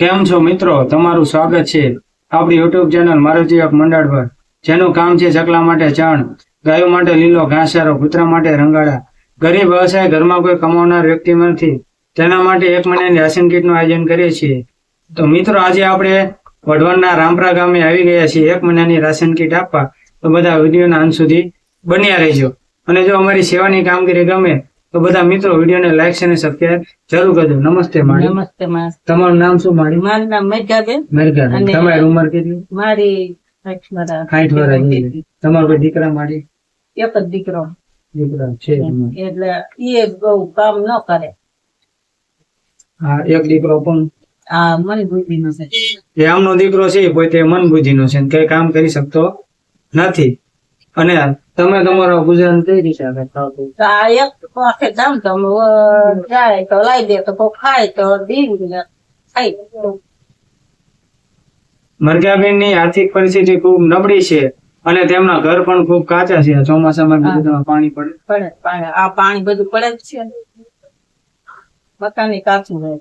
કેમ છો મિત્રો? તમારું સ્વાગત છે આપણી યુટ્યુબ ચેનલ મારુતિ એક મંડળ પર, જેનું કામ છે ચકલા માટે ચણ ગાયો માટે લીલો, ઘાસચારો, કૂતરા માટે રંગાડા ગરીબ વ્યવસાય ઘરમાં કોઈ કમાવનાર વ્યક્તિ નથી. તેના માટે એક મહિનાની રાશન કીટનું આયોજન કરીએ છીએ. તો મિત્રો, આજે આપણે વઢવાણના રામપરા ગામે આવી ગયા છીએ એક મહિનાની રાશન કીટ આપવા. તો બધા વિડીયોના અંત સુધી બન્યા રહેજો. અને જો અમારી સેવાની કામગીરી ગમે તો બધા મિત્રો વિડીયોને લાઈક અને સબસ્ક્રાઇબ જરૂર કરજો. નમસ્તે માડી નમસ્તે તમારું નામ શું માડી મારું નામ મેઘાબેન. તમારી ઉંમર કેટલી? મારી સાઠ વર્ષ. સાઠ વર્ષ તમારો કોઈ દીકરા માડી એક જ દીકરો. દીકરા છે એટલે એ બહુ કામ ન કરે. હા એક દીકરો પણ? આ મન બુદ્ધિ નો છે. એ આમનો દીકરો છે પોતે મન બુદ્ધિનો છે કઈ કામ કરી શકતો નથી. અને તમે તમારો ગુજરાન કઈ રીતે કરતા આ એક પાસે જામ તો જાય તો લાવી દે તો કોઈ ખાય તો દીવું ખાય મરઘાબેનની આર્થિક પરિસ્થિતિ ખૂબ નબળી છે અને તેમના ઘર પણ ખૂબ કાચા છે. ચોમાસામાં બધું પાણી પડે. પડે પાણી આ પાણી બધું પડે જ છે. મકાની કાચું રહે.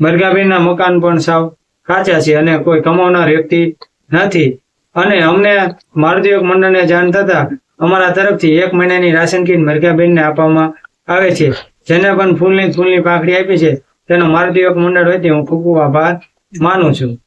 મરઘાબેન ના મકાન પણ સાવ કાચા છે અને કોઈ કમાવનાર વ્યક્તિ નથી. અને અમને મારુતિ મંડળ મંડળને જાણ થતા અમારા તરફથી એક મહિનાની રાશન કીટ મરઘાબેન ને આપવામાં આવે છે. જેને પણ ફૂલની ફૂલની પાખડી આપી છે. તેનો મારુતિ એક મંડળ તે હું ખૂબ ખૂબ આભાર માનું છું.